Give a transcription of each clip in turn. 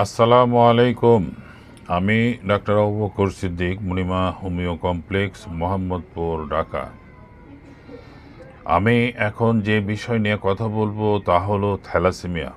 আসসালামু আলাইকুম। আমি ডাক্তার আবু বকর সিদ্দিক, মুনিমা হোমিও কমপ্লেক্স, মোহাম্মদপুর, ঢাকা। আমি এখন যে বিষয় নিয়ে কথা বলব তা হলো থ্যালাসেমিয়া।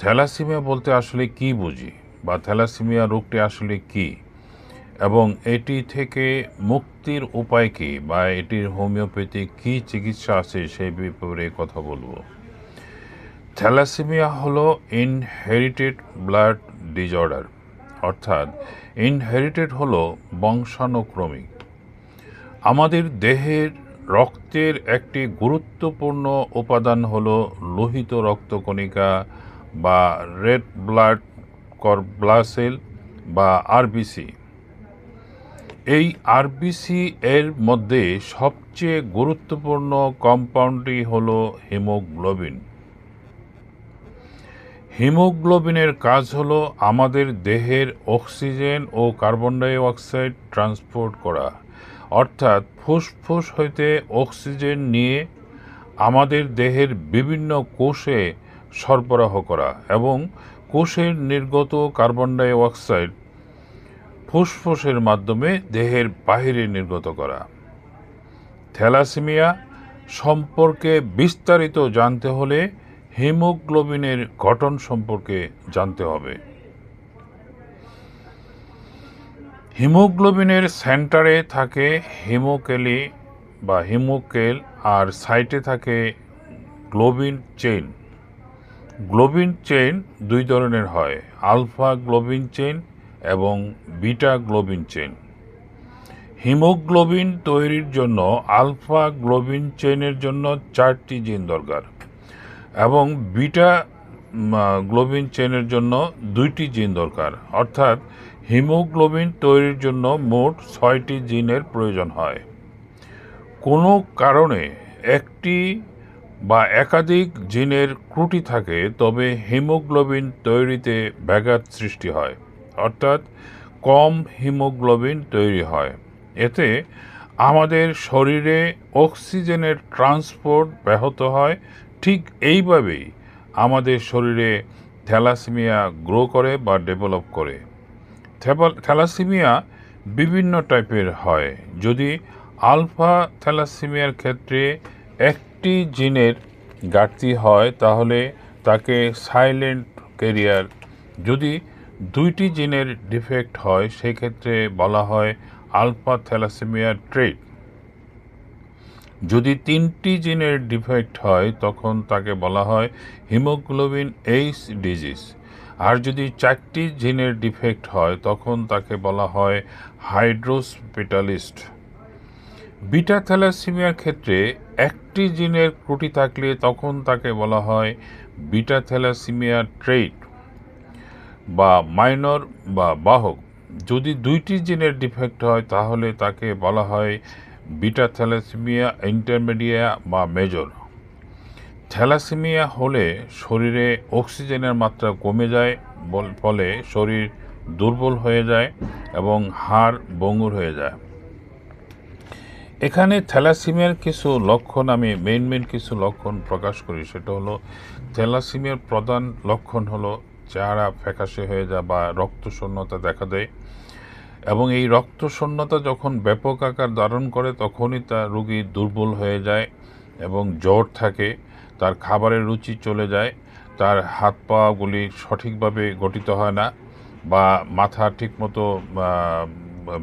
থ্যালাসেমিয়া বলতে আসলে কি বুঝি বা থ্যালাসেমিয়া রোগটি আসলে কি এবং এটি থেকে মুক্তির উপায় কি বা এটির হোমিওপ্যাথি কি চিকিৎসা আছে সেই ব্যাপারে কথা বলব। থ্যালাসেমিয়া হলো ইনহেরিটেড ব্লাড ডিজঅর্ডার অর্থাৎ ইনহেরিটেড হলো বংশানুক্রমিক। আমাদের দেহের রক্তের একটি গুরুত্বপূর্ণ উপাদান হলো লোহিত রক্তকণিকা বা রেড ব্লাড করব্লাসেল বা আরবিসি এই আরবিসি এর মধ্যে সবচেয়ে গুরুত্বপূর্ণ কম্পাউন্ডটি হলো হিমোগ্লোবিন। হিমোগ্লোবিনের কাজ হলো আমাদের দেহের অক্সিজেন ও কার্বন ডাই অক্সাইড ট্রান্সপোর্ট করা। অর্থাৎ ফুসফুস হইতে অক্সিজেন নিয়ে আমাদের দেহের বিভিন্ন কোষে সরবরাহ করা এবং কোষের নির্গত কার্বন ডাই অক্সাইড ফুসফুসের মাধ্যমে দেহের বাহিরে নির্গত করা। থ্যালাসেমিয়া সম্পর্কে বিস্তারিত জানতে হলে হিমোগ্লোবিনের গঠন সম্পর্কে জানতে হবে। হিমোগ্লোবিনের সেন্টারে থাকে হিমোকেলি বা হিমোকেল আর সাইটে থাকে গ্লোবিন চেইন। গ্লোবিন চেইন দুই ধরনের হয়, আলফা গ্লোবিন চেইন এবং বিটা গ্লোবিন চেইন। হিমোগ্লোবিন তৈরির জন্য আলফা গ্লোবিন চেইনের জন্য চারটি জিন দরকার। এবং বিটা গ্লোবিন চেনের জন্য দুইটি জিন দরকার। অর্থাৎ হিমোগ্লোবিন তৈরির জন্য মোট ছয়টি জিনের প্রয়োজন হয়। কোনো কারণে একটি বা একাধিক জিনের ত্রুটি থাকে, তবে হিমোগ্লোবিন তৈরিতে ব্যাঘাত সৃষ্টি হয়। অর্থাৎ কম হিমোগ্লোবিন তৈরি হয়। এতে আমাদের শরীরে অক্সিজেনের ট্রান্সপোর্ট ব্যাহত হয় ঠিক এইভাবেই আমাদের শরীরে থ্যালাসেমিয়া গ্রো করে বা ডেভেলপ করে। থ্যালাসেমিয়া বিভিন্ন টাইপের হয়। যদি আলফা থ্যালাসেমিয়ার ক্ষেত্রে একটি জিনের ঘাটতি হয়, তাহলে তাকে সাইলেন্ট ক্যারিয়ার। যদি দুইটি জিনের ডিফেক্ট হয়, সেক্ষেত্রে বলা হয় আলফা থ্যালাসেমিয়া ট্রেড যদি তিনটি জিনের ডিফেক্ট হয়, তখন তাকে বলা হয় হিমোগ্লোবিন এইচ ডিজিজ। আর যদি চারটি জিনের ডিফেক্ট হয়, তখন তাকে বলা হয় হাইড্রোসপেটালিস্ট। বিটা থ্যালাসিমিয়ার ক্ষেত্রে একটি জিনের ত্রুটি থাকলে তখন তাকে বলা হয় বিটা থ্যালাসিমিয়া ট্রেড বা মাইনর বা বাহক। যদি দুইটি জিনের ডিফেক্ট হয়, তাহলে তাকে বলা হয় বিটা থ্যালাসেমিয়া ইন্টারমিডিয়া বা মেজর। থ্যালাসেমিয়া হলে শরীরে অক্সিজেনের মাত্রা কমে যায় ফলে শরীর দুর্বল হয়ে যায় এবং হাড় বঙ্গুর হয়ে যায়। এখানে থ্যালাসিমিয়ার কিছু লক্ষণ, আমি মেন মেন কিছু লক্ষণ প্রকাশ করি। সেটা হলো, থ্যালাসিমিয়ার প্রধান লক্ষণ হলো, চেহারা ফ্যাকাশে হয়ে যায় বা রক্তশূন্যতা দেখা দেয়। এবং এই রক্তশূন্যতা যখন ব্যাপক আকার ধারণ করে, তখনই তার রুগী দুর্বল হয়ে যায় এবং জ্বর থাকে, তার খাবারের রুচি চলে যায়, তার হাত পাগুলি সঠিকভাবে গঠিত হয় না বা মাথা ঠিকমতো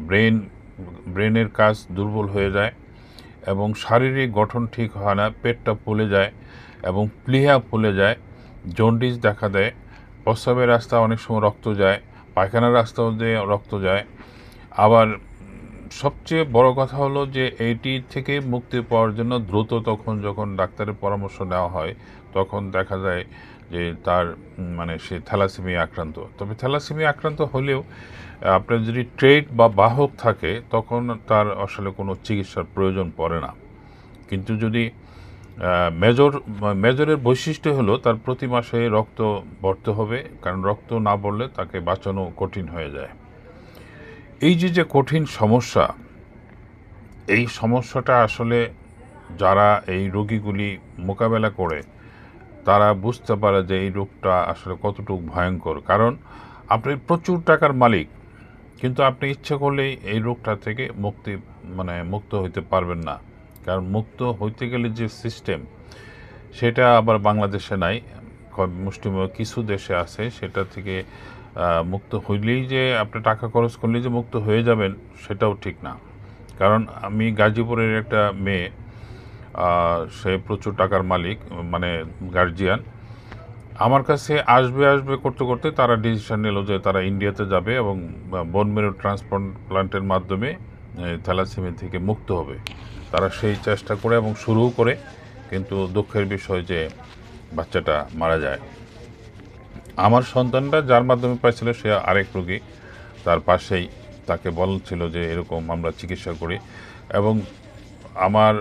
ব্রেন, ব্রেনের কাজ দুর্বল হয়ে যায় এবং শারীরিক গঠন ঠিক হয় না, পেটটা ফুলে যায় এবং প্লিহা ফুলে যায়, জন্ডিস দেখা দেয়। প্রস্রাবের রাস্তা অনেক সময় রক্ত যায়, পায়খানার রাস্তাও দিয়ে রক্ত যায়। আবার সবচেয়ে বড় কথা হলো যে এইটি থেকে মুক্তি পাওয়ার জন্য দ্রুত তখন যখন ডাক্তারের পরামর্শ নেওয়া হয়, তখন দেখা যায় যে তার মানে সে থ্যালাসেমিয়া আক্রান্ত। তবে থ্যালাসেমিয়া আক্রান্ত হলেও, আপনার যদি ট্রেড বা বাহক থাকে, তখন তার আসলে কোনো চিকিৎসার প্রয়োজন পড়ে না। কিন্তু যদি মেজর, মেজরের বৈশিষ্ট্য হলো তার প্রতি মাসে রক্ত ভরতে হবে, কারণ রক্ত না বললে তাকে বাঁচানো কঠিন হয়ে যায়। এই যে যে কঠিন সমস্যা, এই সমস্যাটা আসলে যারা এই রোগীগুলি মোকাবেলা করে, তারা বুঝতে পারে যে এই রোগটা আসলে কতটুকু ভয়ঙ্কর। কারণ আপনি প্রচুর টাকার মালিক, কিন্তু আপনি ইচ্ছে করলেই এই রোগটা থেকে মুক্তি মানে মুক্ত হইতে পারবেন না। কারণ মুক্ত হইতে গেলে যে সিস্টেম, সেটা আবার বাংলাদেশে নাই মুষ্টিমেয় কিছু দেশে আছে, সেটা থেকে মুক্ত হইলেই যে আপনি টাকা খরচ করলেই যে মুক্ত হয়ে যাবেন, সেটাও ঠিক না। কারণ আমি গাজীপুরের একটা মেয়ে সে প্রচুর টাকার মালিক মানে গার্জিয়ান আমার কাছে আসবে আসবে করতে করতে তারা ডিসিশন নিল যে তারা ইন্ডিয়াতে যাবে এবং বোন মেরু ট্রান্সপ্লান্ট প্লান্টের মাধ্যমে থ্যালাসেমি থেকে মুক্ত হবে। তারা সেই চেষ্টা করে এবং শুরুও করে, কিন্তু দুঃখের বিষয় যে বাচ্চাটা মারা যায়। আমার সন্তানটা যার মাধ্যমে পাইছিল সে আরেক রোগী। তার পাশেই তাকে বলছিল যে এরকম আমরা চিকিৎসা করি। এবং আমার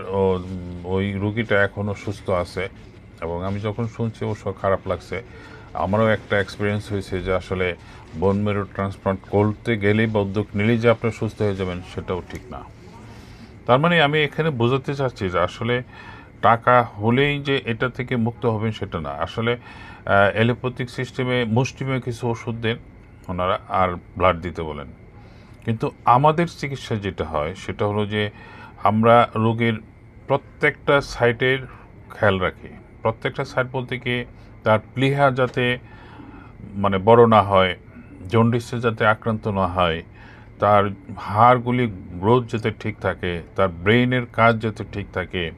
ওই রুগীটা এখনও সুস্থ আছে। এবং আমি যখন শুনছি অবশ্য খারাপ লাগছে, আমারও একটা এক্সপিরিয়েন্স হয়েছে যে আসলে বোন মেরু ট্রান্সপ্লান্ট করতে গেলেই বা উদ্যোগ নিলেই যে আপনি সুস্থ হয়ে যাবেন, সেটাও ঠিক না। তার মানে আমি এখানে বোঝাতে চাচ্ছি যে আসলে টাকা হলেই যে এটা থেকে মুক্ত হবেন সেটা না। আসলে এলোপ্যাথিক সিস্টেমে মুষ্টিমে কিছু ওষুধ দেন ওনারা আর ব্লাড দিতে বলেন। কিন্তু আমাদের চিকিৎসা যেটা হয়, সেটা হলো যে আমরা রোগের প্রত্যেকটা সাইটের খেয়াল রাখি। প্রত্যেকটা সাইট বলতে কি, তার প্লিহা যাতে মানে বড় না হয়, জন্ডিসে যাতে আক্রান্ত না হয়, তার হাড়গুলি গ্রোথ যাতে ঠিক থাকে, তার ব্রেইনের কাজ যাতে ঠিক থাকে,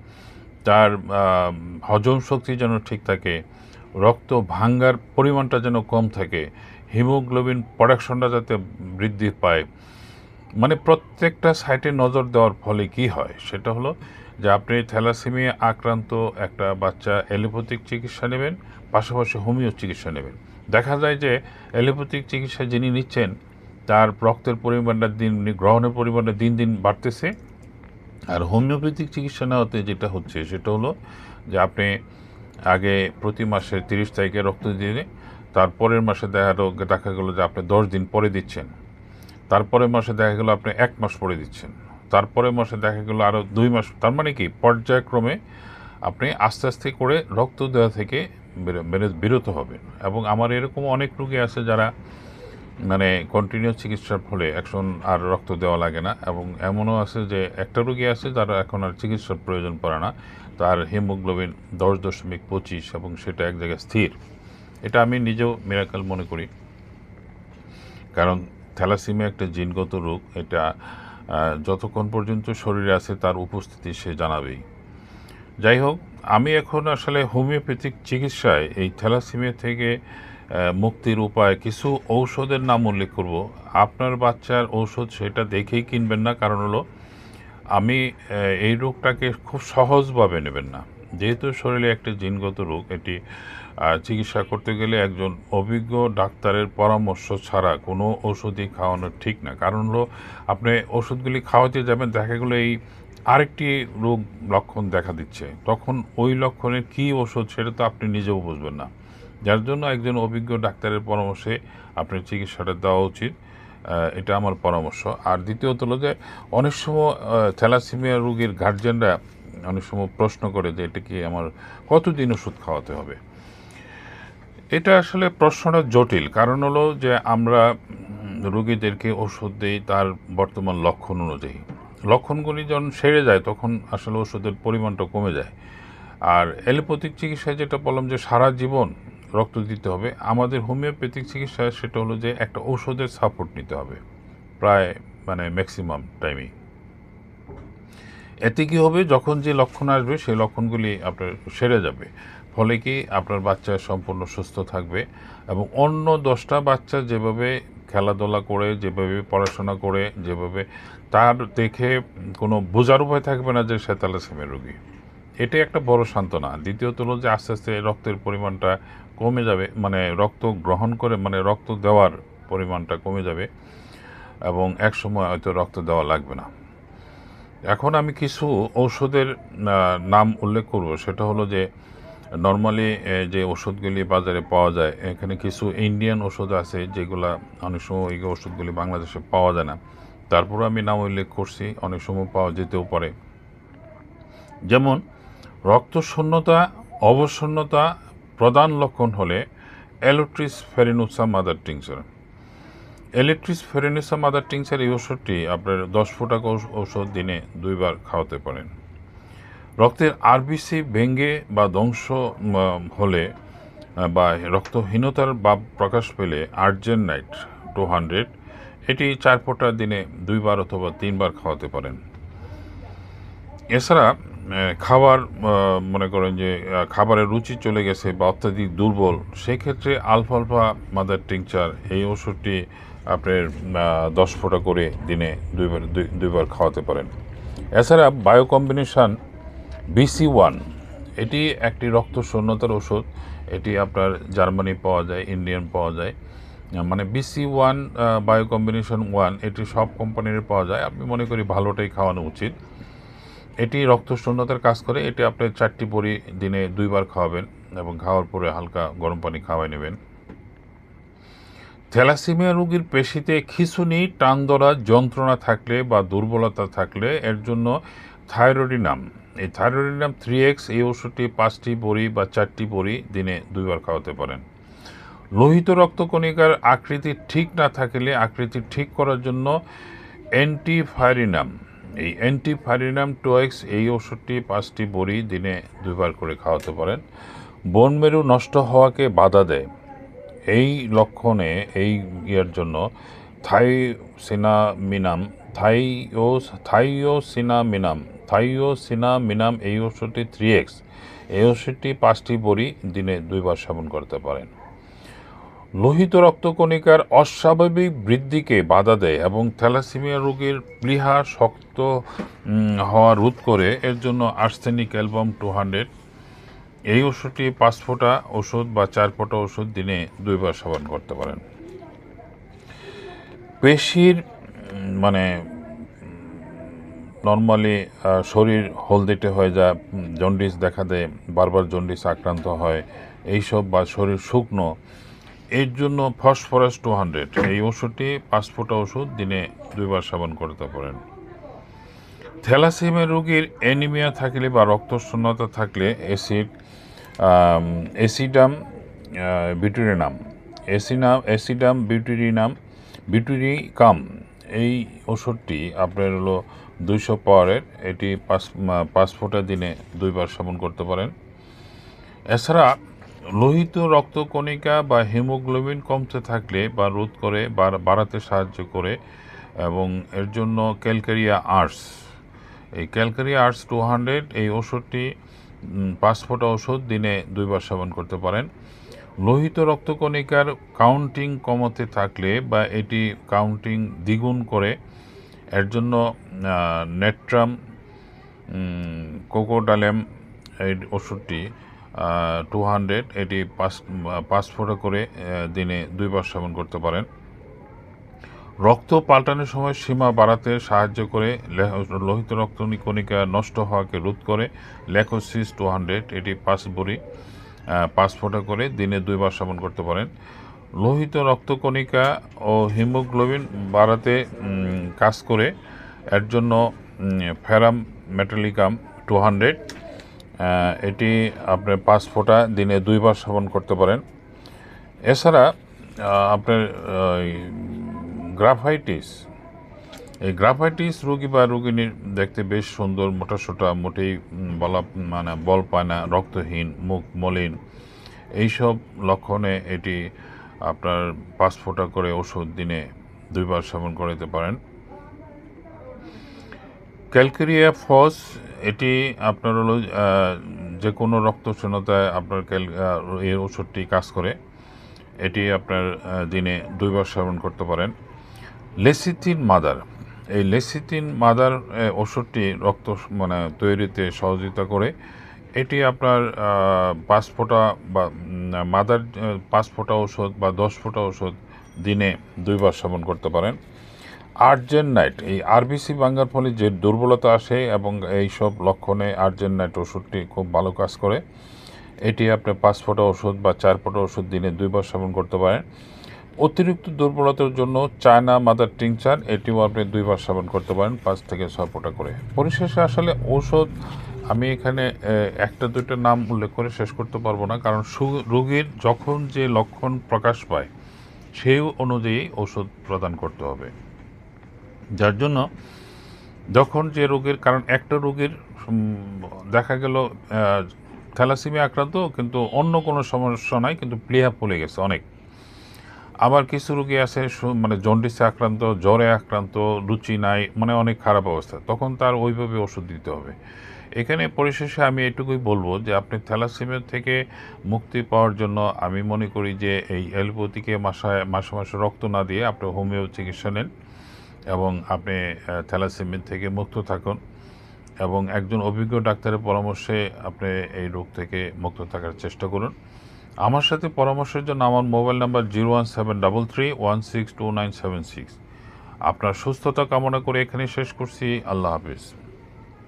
তার হজম শক্তি যেন ঠিক থাকে রক্ত ভাঙ্গার পরিমাণটা যেন কম থাকে, হিমোগ্লোবিন প্রোডাকশনটা যাতে বৃদ্ধি পায়। মানে প্রত্যেকটা সাইটে নজর দেওয়ার ফলে কি হয়? সেটা হলো যে আপনি থ্যালাসেমিয়া আক্রান্ত একটা বাচ্চা অ্যালোপ্যাথিক চিকিৎসা নেবেন, পাশাপাশি হোমিও চিকিৎসা নেবেন। দেখা যায় যে অ্যালোপ্যাথিক চিকিৎসা যিনি নিচ্ছেন, তার রক্তের পরিমাণটা দিন গ্রহণের পরিমাণটা দিন দিন বাড়তেছে। আর হোমিওপ্যাথিক চিকিৎসা নেওয়াতে যেটা হচ্ছে, সেটা হলো যে আপনি আগে প্রতি মাসে তিরিশ তারিখে রক্ত দিয়ে তারপরের মাসে দেখা দেখা গেলো যে আপনি দশ দিন পরে দিচ্ছেন। তারপরের মাসে দেখা গেলো আপনি এক মাস পরে দিচ্ছেন। তারপরের মাসে দেখা গেলো আরও দুই মাস, তার মানে কি? পর্যায়ক্রমে আপনি আস্তে আস্তে করে রক্ত দেওয়া থেকে বেরো- বেরো- বিরত হবেন। এবং আমার এরকম অনেক রুগী আছে যারা মানে কন্টিনিউ চিকিৎসার ফলে এখন আর রক্ত দেওয়া লাগে না এবং এমনও আছে যে একটা রোগী আছে যারা এখন আর চিকিৎসার প্রয়োজন পড়ে না, তার হিমোগ্লোবিন দশ দশমিক পঁচিশ এবং সেটা এক জায়গায় স্থির। এটা আমি নিজেও মিরাকেল মনে করি। কারণ থ্যালাসিমিয়া একটা জিনগত রোগ, এটা যতক্ষণ পর্যন্ত শরীরে আছে তার উপস্থিতি সে জানাবেই। যাই হোক আমি এখন আসলে হোমিওপ্যাথিক চিকিৎসায় এই থ্যালাসিমিয়া থেকে মুক্তির উপায় কিছু ঔষধের নাম উল্লেখ করব। আপনার বাচ্চার ঔষধ সেটা দেখেই কিনবেন না, কারণ হলো আমি এই রোগটাকে খুব সহজভাবে নেবেন না। যেহেতু শরীরে একটি জিনগত রোগ, এটি চিকিৎসা করতে গেলে একজন অভিজ্ঞ ডাক্তারের পরামর্শ ছাড়া কোনো ওষুধই খাওয়ানো ঠিক না। কারণ হলো আপনি ওষুধগুলি খাওয়াতে যাবেন, দেখা গেলো এই আরেকটি রোগ লক্ষণ দেখা দিচ্ছে। তখন ওই লক্ষণের কী ওষুধ সেটা তো আপনি নিজেও বুঝবেন না। যার জন্য একজন অভিজ্ঞ ডাক্তারের পরামর্শে আপনার চিকিৎসাটা দেওয়া উচিত। এটা আমার পরামর্শ। আর দ্বিতীয়ত হলো যে, অনেক সময় থ্যালাসিমিয়া রোগীর গার্জেনরা অনেক সময় প্রশ্ন করে যে, এটা কি আমার কতদিন ওষুধ খাওয়াতে হবে? এটা আসলে প্রশ্নটা জটিল। কারণ হলো যে, আমরা রোগীদেরকে ওষুধ দিই তার বর্তমান লক্ষণ অনুযায়ী। লক্ষণগুলি যখন সেরে যায়, তখন আসলে ওষুধের পরিমাণটা কমে যায়। আর অ্যালোপ্যাথিক চিকিৎসায় যেটা বললাম যে সারা জীবন রক্ত দিতে হবে, আমাদের হোমিওপ্যাথিক চিকিৎসায় সেটা হলো যে একটা ওষুধের সাপোর্ট নিতে হবে, প্রায় মানে ম্যাক্সিমাম টাইমেই এতে কী হবে? যখন যে লক্ষণ আসবে, সেই লক্ষণগুলি আপনার সেরে যাবে। ফলে কি? আপনার বাচ্চা সম্পূর্ণ সুস্থ থাকবে এবং অন্য দশটা বাচ্চা যেভাবে খেলাধুলা করে, যেভাবে পড়াশোনা করে, যেভাবে তার দেখে কোনো বোঝার উপায় থাকবে না যে সে থ্যালাসেমিয়া রোগী। এটাই একটা বড় সান্ত্বনা। দ্বিতীয়ত হলো যে আস্তে আস্তে রক্তের পরিমাণটা কমে যাবে মানে রক্ত গ্রহণ করে মানে রক্ত দেওয়ার পরিমাণটা কমে যাবে এবং এক সময় হয়তো রক্ত দেওয়া লাগবে না। এখন আমি কিছু ঔষধের নাম উল্লেখ করব। সেটা হলো যে নর্মালি যে ওষুধগুলি বাজারে পাওয়া যায়, এখানে কিছু ইন্ডিয়ান ওষুধ আছে যেগুলা অনেক সময় এই ওষুধগুলি বাংলাদেশে পাওয়া যায় না। তারপরে আমি নাম উল্লেখ করছি, অনেক সময় পাওয়া যেতেও পারে। যেমন রক্ত শূন্যতা অবশূন্যতা প্রধান লক্ষণ হলে aletris farinosa mother tincture. Aletris farinosa mother tincture এই ওষুধটি আপনার দশ ফোঁটা ঔষ- ঔষধ দিনে দুইবার খাওয়াতে পারেন। রক্তের আরবিসি ভেঙ্গে বা ধ্বংস হলে বা রক্তহীনতার ভাব প্রকাশ পেলে আর্জেন নাইট টু হান্ড্রেড এটি চার ফোঁটা দিনে দুইবার অথবা তিনবার খাওয়াতে পারেন। এছাড়া খাবার মনে করেন যে খাবারের রুচি চলে গেছে বা অত্যাধিক দুর্বল, সেক্ষেত্রে আলফালফা মাদার টিংচার, এই ওষুধটি আপনার দশ ফোঁটা করে দিনে দুইবার, দুই- দুইবার খাওয়াতে পারেন। এছাড়া বায়ো কম্বিনেশন বিসি ওয়ান, এটি একটি রক্ত শূন্যতার ওষুধ এটি আপনার জার্মানি পাওয়া যায়, ইন্ডিয়ান পাওয়া যায়। মানে BC one bio combination one এটি সব কোম্পানির পাওয়া যায়। আমি মনে করি ভালোটাই খাওয়ানো উচিত। এটি রক্ত শূন্যতার কাজ করে। এটি আপনি চারটি বড়ি দিনে দুইবার খাওয়াবেন এবং খাওয়ার পরে হালকা গরম পানি খাওয়াই নেবেন। থ্যালাসিমিয়া রোগীর পেশিতে খিঁচুনি টান ধরা যন্ত্রণা থাকলে বা দুর্বলতা থাকলে এর জন্য থাইরয়েডিনাম। এই থাইরয়েডিনাম থ্রি এক্স এই ওষুধটি পাঁচটি বড়ি বা চারটি বড়ি দিনে দুইবার খাওয়াতে পারেন। লোহিত রক্তকণিকার আকৃতি ঠিক না থাকলে আকৃতি ঠিক করার জন্য অ্যান্টিফাইরিনাম এই অ্যান্টিফাইরিনাম টোয়েক্স এই ওষুধটি পাঁচটি বড়ি দিনে দুইবার করে খাওয়াতে পারেন। বন মেরু নষ্ট হওয়াকে বাধা দেয়। এই লক্ষণে এই ইয়ের জন্য থাইসিনামিনাম থাইও থাইওসিনামিনাম থাইওসিনামিনাম এই ওষুধটি থ্রি এক্স। এই ওষুধটি পাঁচটি বড়ি দিনে দুইবার সেবন করতে পারেন। লোহিত রক্তকণিকার অস্বাভাবিক বৃদ্ধিকে বাধা দেয় এবং থ্যালাসিমিয়া রোগীর প্লীহা শক্ত হওয়া রোধ করে। এর জন্য আর্সেনিক অ্যালবাম টু হান্ড্রেড। এই ওষুধটি পাঁচ ফোঁটা ওষুধ বা চার ফোঁটা ওষুধ দিনে দুইবার সেবন করতে পারেন। পেশির মানে নর্মালি শরীর হলদেটে হয়ে যায় জন্ডিস দেখা দেয়, বারবার জন্ডিস আক্রান্ত হয়, এইসব বা শরীর শুকনো এর জন্য ফসফরাস টু হান্ড্রেড এই ওষুধটি পাঁচ ফোঁটা ওষুধ দিনে দুইবার সেবন করতে পারেন। থ্যালাসেমিয়া রোগীর অ্যানিমিয়া থাকলে বা রক্তশূন্যতা থাকলে অ্যাসিড অ্যাসিডাম বিউটেরিনাম অ্যাসিনাম, অ্যাসিডাম বিউটেরিনাম বিউটেরিকাম এই ওষুধটি আপনার হলো দুইশো পাওয়ারের। এটি পাঁচ পাঁচ ফোঁটা দিনে দুইবার সেবন করতে পারেন। এছাড়া লোহিত রক্তকণিকা বা হিমোগ্লোবিন কমতে থাকলে বা রোধ করে বাড়াতে সাহায্য করে এবং এর জন্য ক্যালকেরিয়া আর্টস এই ক্যালকেরিয়া আর্টস টু হান্ড্রেড এই ওষুধটি পাঁচ ফোঁটা ওষুধ দিনে দুইবার সেবন করতে পারেন। লোহিত রক্তকণিকার কাউন্টিং কমতে থাকলে বা এটি কাউন্টিং দ্বিগুণ করে, এর জন্য নেট্রাম কোকোডালেম এই ওষুধটি টু হান্ড্রেড এটি পাঁচ পাঁচ ফোঁটা করে দিনে দুইবার সেবন করতে পারেন। রক্ত পাল্টানোর সময় সীমা বাড়াতে সাহায্য করে লোহিত রক্ত কণিকা নষ্ট হওয়াকে রোধ করে ল্যাকোসিস টু হান্ড্রেড এটি পাঁচ বড়ি পাঁচ ফোঁটা করে দিনে দুইবার সেবন করতে পারেন। লোহিত রক্তকণিকা ও হিমোগ্লোবিন বাড়াতে কাজ করে, এর জন্য ফেরাম, মেটালিকাম টু হান্ড্রেড এটি আপনার পাঁচ ফোঁটা দিনে দুইবার সেবন করতে পারেন। এছাড়া আপনার গ্রাফাইটিস, এই গ্রাফাইটিস রোগী বা রোগিনীর দেখতে বেশ সুন্দর, মোটা সোটা, মোটেই বলা মানে বল পায় না, রক্তহীন, মুখ মলিন। এইসব লক্ষণে এটি আপনার পাঁচ ফোঁটা করে ওষুধ দিনে দুইবার সেবন করতে পারেন। ক্যালকেরিয়া ফস এটি আপনার হলো যে কোনো রক্তশূন্যতায় আপনার এই ওষুধটি কাজ করে। এটি আপনার দিনে দুইবার সেবন করতে পারেন। লেসিথিন মাদার, এই লেসিথিন মাদার ওষুধটি রক্ত মানে তৈরিতে সহযোগিতা করে। এটি আপনার পাঁচ ফোঁটা বা মাদার পাঁচ ফোঁটা ওষুধ বা দশ ফোঁটা ওষুধ দিনে দুইবার সেবন করতে পারেন। আর্জেন নাইট, এই আরবিসি ভাঙ্গার ফলে যে দুর্বলতা আসে এবং এই সব লক্ষণে আর্জেন নাইট ওষুধটি খুব ভালো কাজ করে, এটি আপনি পাঁচ ফোঁটা ওষুধ বা চার ফোঁটা ওষুধ দিনে দুইবার সেবন করতে পারেন। অতিরিক্ত দুর্বলতার জন্য চায়না মাদার টিংচার এটিও আপনি দুইবার সেবন করতে পারেন, পাঁচ থেকে ছয় ফোঁটা করে। পরিশেষে আসলে ঔষধ, আমি এখানে একটা দুইটা নাম উল্লেখ করে শেষ করতে পারব না, কারণ সু- রোগীর যখন যে লক্ষণ প্রকাশ পায়, সেই অনুযায়ী ওষুধ প্রদান করতে হবে। যার জন্য যখন যে রোগীর, কারণ একটা রোগীর দেখা গেল থ্যালাসিমিয়া আক্রান্ত, কিন্তু অন্য কোনো সমস্যা নাই, কিন্তু প্লেহা পড়ে গেছে অনেক। আবার কিছু রোগী আছে মানে জন্ডিসে আক্রান্ত, জ্বরে আক্রান্ত রুচি নাই মানে অনেক খারাপ অবস্থা। তখন তার ওইভাবে ওষুধ দিতে হবে। এখানে পরিশেষে আমি এটুকুই বলব যে, আপনি থ্যালাসিমিয়া থেকে মুক্তি পাওয়ার জন্য আমি মনে করি যে, এই অ্যালোপ্যাথিকে মাসায়, মাসে মাসে রক্ত না দিয়ে আপনি হোমিও চিকিৎসা নেন। এবং আপনি থ্যালাসেমিয়া থেকে মুক্ত থাকুন এবং একজন অভিজ্ঞ ডাক্তারের পরামর্শে আপনি এই রোগ থেকে মুক্ত থাকার চেষ্টা করুন। আমার সাথে পরামর্শের জন্য আমার mobile number zero one seven double three one six two nine seven six. আপনার সুস্থতা কামনা করে এখানে শেষ করছি। আল্লাহ হাফিজ।